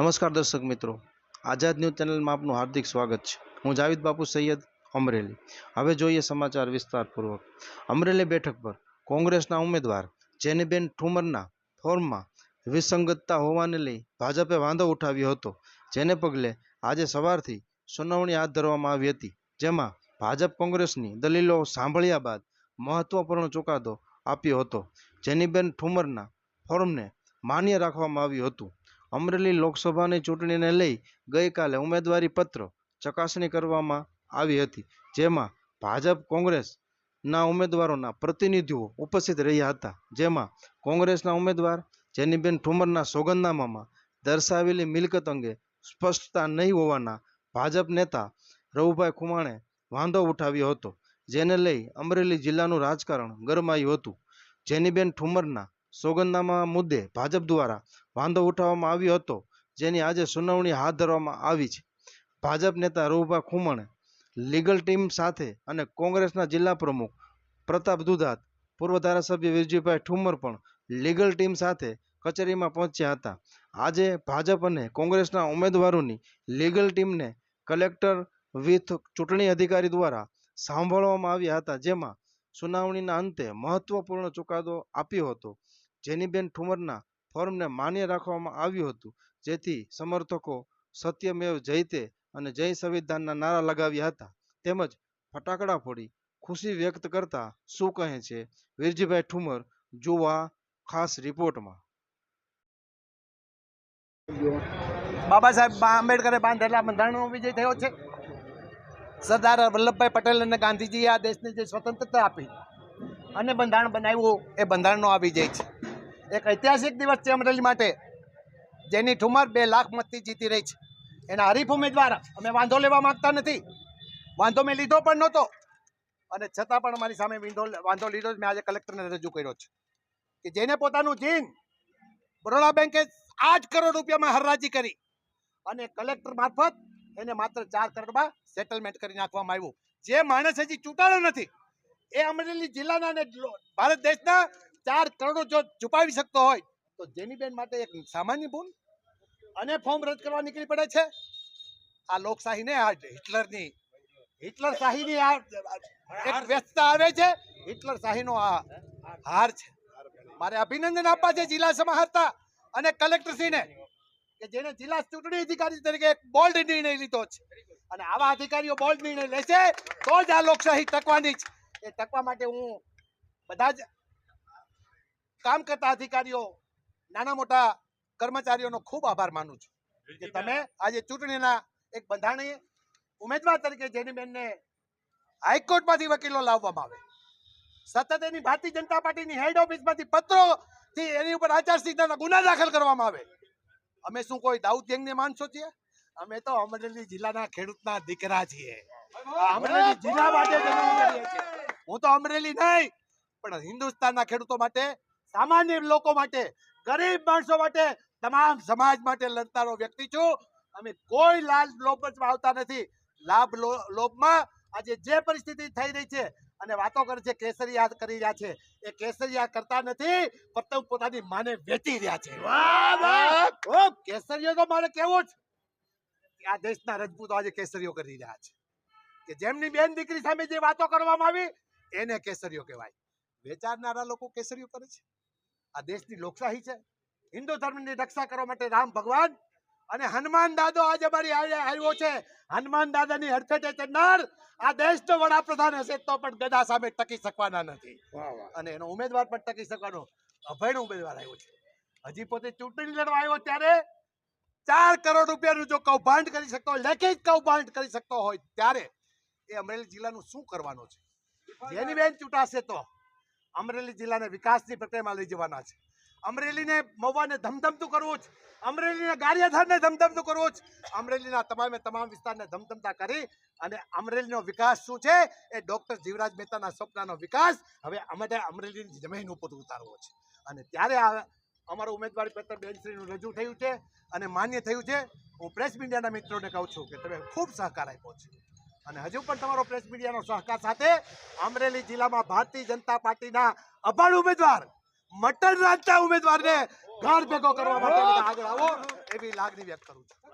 નમસ્કાર દર્શક મિત્રો. આઝાદ ન્યૂઝ ચેનલમાં આપનું હાર્દિક સ્વાગત છે. હું જાવેદ બાપુ સૈયદ અમરેલી. હવે જોઈએ સમાચાર વિસ્તારપૂર્વક. અમરેલી બેઠક પર કોંગ્રેસના ઉમેદવાર જેનીબેન ઠુમરના ફોર્મમાં વિસંગતતા હોવાને લઈ ભાજપે વાંધો ઉઠાવ્યો હતો. જેને પગલે આજે સવારથી સુનાવણી હાથ ધરવામાં આવી હતી. જેમાં ભાજપ કોંગ્રેસની દલીલો સાંભળ્યા બાદ મહત્વપૂર્ણ ચુકાદો આપ્યો હતો. જેનીબેન ઠુમરના ફોર્મને માન્ય રાખવામાં આવ્યું હતું. અમરેલી લોકસભાની ચૂંટણીને લઈ ગઈકાલે ઉમેદવારી પત્ર ચકાસણી કરવામાં આવી હતી, જેમાં ભાજપ, કોંગ્રેસના ઉમેદવારોના પ્રતિનિધિઓ ઉપસ્થિત રહ્યા હતા. જેમાં કોંગ્રેસના ઉમેદવાર જેનીબેન ઠુમરના સોગંદનામામાં દર્શાવેલી મિલકત અંગે સ્પષ્ટતા નહીં હોવાના ભાજપ નેતા રવુભાઈ ખુમાણે વાંધો ઉઠાવ્યો હતો, જેને લઈ અમરેલી જિલ્લાનું રાજકારણ ગરમાયું હતું. જેનીબેન ઠુમરના સોગંદનામા મુદ્દે ભાજપ દ્વારા વાંધો ઉઠાવવામાં આવ્યો હતો, જેની આજે સુનાવણી હાથ ધરવામાં આવી છે. ભાજપ નેતા રવુભા ખુમણ લીગલ ટીમ સાથે અને કોંગ્રેસના જિલ્લા પ્રમુખ પ્રતાપ દુધાત, પૂર્વ ધારાસભ્ય વિરજીભાઈ ઠુમર પણ લીગલ ટીમ સાથે કચેરીમાં પહોંચ્યા હતા. આજે ભાજપ અને કોંગ્રેસના ઉમેદવારોની લીગલ ટીમને કલેક્ટર વિથ ચૂંટણી અધિકારી દ્વારા સાંભળવામાં આવ્યા હતા, જેમાં સુનાવણીના અંતે મહત્વપૂર્ણ ચુકાદો આપ્યો હતો. જેનીબેન ઠુમરના ફોર્મને માન્ય રાખવામાં આવ્યું હતું. જેથી સમર્થકો સત્યમેવ જયતે અને જય સંવિધાનના નારા લગાવ્યા હતા. તેમજ ફટાકડા ફોડી ખુશી વ્યક્ત કરતા શું કહે છે? વીરજીભાઈ ઠુમર, જોવા ખાસ રિપોર્ટમાં. બાબા સાહેબ આંબેડકરે બાંધેલા બંધારણનો વિજય થયો છે. સરદાર વલ્લભભાઈ પટેલ અને ગાંધીજીએ આ દેશને જે સ્વતંત્રતા આપી અને બંધારણ બનાવ્યું એ બંધારણનો આ વિજય છે. એક ઐતિહાસિક દિવસ છે અમરેલી માટે, જેની ઠુમર બે લાખ મતથી જીતી રહી છે. એના હરીફ ઉમેદવાર અમે વાંધો લેવા માગતા નથી. વાંધો મેં લીધો પણ નહોતો. અને છતાં પણ મારી સામે વિંધો વાંધો લીધો મેં આજે કલેક્ટરને રજૂ કર્યો છે. કે જેને પોતાનું જીન બરોડા બેંકે આઠ કરોડ રૂપિયામાં હરરાજી કરી અને કલેક્ટર મારફત એને માત્ર ચાર કરોડમાં સેટલમેન્ટ કરી નાખવામાં આવ્યું. જે માણસ હજી ચૂંટાયો નથી. એ અમરેલી જિલ્લાના અને ભારત દેશના ચાર કરોડો જો છુપાવી શકતો હોય તો જેનીબેન માટે એક સામાન્ય ભૂલ અને ફોર્મ રદ કરવા નીકળી પડે છે. આ લોકશાહીને આ હિટલરની હિટલર શાહીની આ એક વ્યસ્તતા આવે છે. હિટલર શાહીનો આ હાર છે. મારે અભિનંદન આપવા છે. જિલ્લા સમાહર્તા અને કલેક્ટરશ્રીને. કે જેને જિલ્લા ચૂંટણી અધિકારી તરીકે એક બોલ્ડ નિર્ણય લીધો છે. અને આવા અધિકારીઓ બોલ્ડ નિર્ણય લેશે તો જ આ લોકશાહી ટકવાની છે. એ ટકવા માટે હું બધા જ કામ કરતા અધિકારીઓ નાના મોટા કર્મચારીઓનો ખૂબ આભાર માનું છું. કે તમે આજે ચૂંટણીના એક બંધારણીય ઉમેદવાર તરીકે જેની બેનને હાઈકોર્ટમાંથી વકીલો લાવવામાં આવે. સતત એની ભારતીય જનતા પાર્ટીની હેડ ઓફિસમાંથી પત્રો થી એની ઉપર આચારસંહિતાના ગુના દાખલ કરવામાં આવે. અમે શું કોઈ દાઉદ ગેંગને માણસો છીએ? અમે તો અમરેલી જિલ્લાના ખેડૂતના દીકરા છીએ. અમરેલી જિલ્લા માટે હું તો અમરેલી નહીં, પણ હિન્દુસ્તાનના ખેડૂતો માટે, સામાન્ય લોકો માટે, ગરીબ માણસો માટે, તમામ સમાજ માટે લડતાનો વ્યક્તિ છું. અમે કોઈ લાલ લોભમાં આવતા નથી. લાભ લોભમાં આજે જે પરિસ્થિતિ થઈ રહી છે અને વાતો કરે છે કેસરિયા કરી રહ્યા છે. એ કેસરિયા કરતા નથી પતંગ પોતાની માને વેચી રહ્યા છે. કેસરીઓ તો મારે કેવો જ. આ દેશના રજપૂતો આજે કેસરીઓ કરી રહ્યા છે. કે જેમની બેન દીકરી સામે જે વાતો કરવામાં આવી એને કેસરીઓ કહેવાય. વેચારનારા લોકો કેસરીઓ કરે છે. આ દેશની લોકશાહી છે. હિન્દુ ધર્મની રક્ષા કરવા માટે રામ ભગવાન અને હનુમાન દાદો આજે મારી આવ્યો છે. હનુમાન દાદાની હડફેટે ચડનાર આ દેશનો વડાપ્રધાન હશે તો પણ ગદા સામે ટકી શકવાના નથી. અને એનો ઉમેદવાર પણ ટકી શકવાનો અભયનો ઉમેદવાર આવ્યો છે. હજી પોતે ચૂંટણી લડવા આવ્યો ત્યારે ચાર કરોડ રૂપિયાનું જો કૌભાંડ કરી શકતો હોય લેખિત કૌભાંડ કરી શકતો હોય ત્યારે એ અમરેલી જિલ્લાનું શું કરવાનું છે? જેની બેન ચૂંટાશે તો અમરેલી જિલ્લાને વિકાસની પ્રક્રિયામાં લઈ જવાના છે. અમરેલીને મહુવાને ધમધમતું કરવું જ. અમરેલીના ગારિયાધારને ધમધમતું કરવું જ. અમરેલીના તમામે તમામ વિસ્તારને ધમધમતા કરી અને અમરેલીનો વિકાસ શું છે એ ડૉક્ટર જીવરાજ મહેતાના સપનાનો વિકાસ હવે અમારે અમરેલીની જમીન ઉપર ઉતારવો છે. અને ત્યારે અમારું ઉમેદવારી પત્ર બેનશ્રીનું રજૂ થયું છે અને માન્ય થયું છે. હું પ્રેસ મીડિયાના મિત્રોને કહું છું કે તમે ખૂબ સહકાર આપ્યો છે. અને હજુ પણ તમારો પ્રેસ મીડિયાનો સહકાર સાથે અમરેલી જિલ્લામાં ભારતીય જનતા પાર્ટીના અભાળ ઉમેદવાર મટન રાંધતા ઉમેદવારને ઘર ભેગો કરવા માટે આગળ આવો. એવી લાગણી વ્યક્ત કરું છું.